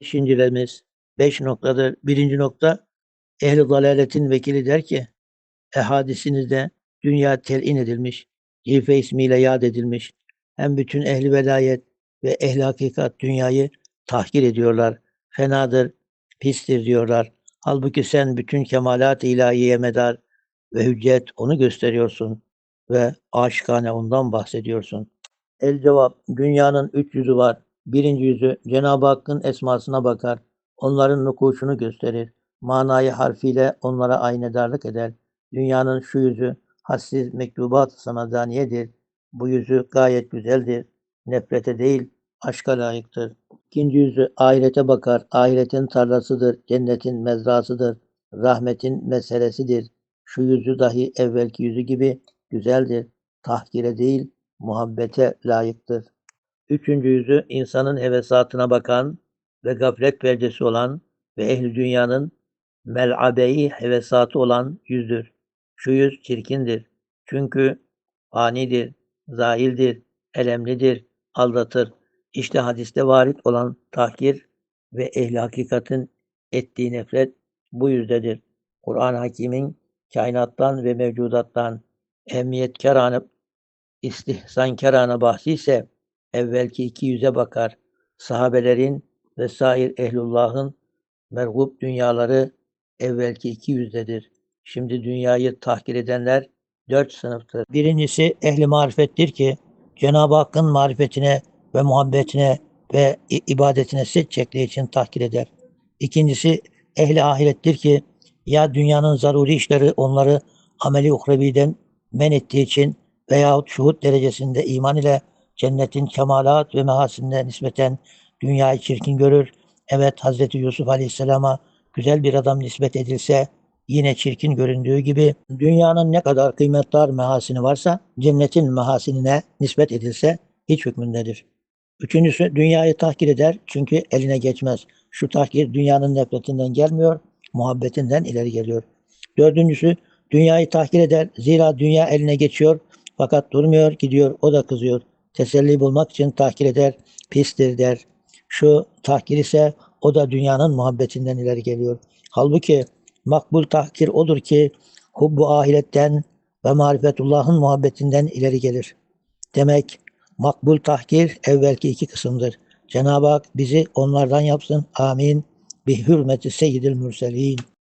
Beşincilerimiz beş noktadır. Birinci nokta ehli dalaletin vekili der ki ehadisinizde dünya telin edilmiş, cife ismiyle yad edilmiş. Hem bütün ehli velayet ve ehli hakikat dünyayı tahkir ediyorlar. Fenadır, pistir diyorlar. Halbuki sen bütün kemalat ilahiye medar ve hüccet onu gösteriyorsun ve aşikane ondan bahsediyorsun. El cevap, dünyanın üç yüzü var. Birinci yüzü Cenab-ı Hakk'ın esmasına bakar. Onların nukuşunu gösterir. Manayı harfiyle onlara aynedarlık eder. Dünyanın şu yüzü hassiz mektubat-ı samadaniyedir. Bu yüzü gayet güzeldir. Nefrete değil, aşka layıktır. İkinci yüzü ahirete bakar. Ahiretin tarlasıdır, cennetin mezrasıdır, rahmetin meselesidir. Şu yüzü dahi evvelki yüzü gibi güzeldir. Tahkire değil, muhabbete layıktır. Üçüncü yüzü insanın hevesatına bakan ve gaflet perdesi olan ve ehli dünyanın mel'abeyi hevesatı olan yüzdür. Şu yüz çirkindir. Çünkü fanidir, zahildir, elemlidir, aldatır. İşte hadiste varit olan tahkir ve ehli hakikatin ettiği nefret bu yüzdedir. Kur'an-ı Hakîm'in kainattan ve mevcudattan ehemmiyetkarane, istihsankarane bahsi ise evvelki iki yüze bakar. Sahabelerin ve sair ehlullahın mergub dünyaları evvelki iki yüzdedir. Şimdi dünyayı tahkir edenler dört sınıftır. Birincisi ehli marifettir ki Cenab-ı Hakk'ın marifetine ve muhabbetine ve ibadetine set çektiği için tahkir eder. İkincisi ehli ahirettir ki ya dünyanın zaruri işleri onları ameli uhreviden men ettiği için veyahut şuhut derecesinde iman ile cennetin kemalat ve mehasinine nispeten dünyayı çirkin görür. Evet Hazreti Yusuf Aleyhisselam'a güzel bir adam nispet edilse yine çirkin göründüğü gibi dünyanın ne kadar kıymetli mehasini varsa cennetin mehasinine nispet edilse hiç hükmündedir. Üçüncüsü dünyayı tahkir eder çünkü eline geçmez. Şu tahkir dünyanın nefretinden gelmiyor, muhabbetinden ileri geliyor. Dördüncüsü dünyayı tahkir eder zira dünya eline geçiyor fakat durmuyor gidiyor o da kızıyor. Teselli bulmak için tahkir eder, pistir der. Şu tahkir ise o da dünyanın muhabbetinden ileri geliyor. Halbuki makbul tahkir odur ki hubbu ahiretten ve marifetullah'ın muhabbetinden ileri gelir. Demek makbul tahkir evvelki iki kısımdır. Cenab-ı Hak bizi onlardan yapsın. Amin. Bi hürmeti seyyidil mürselin.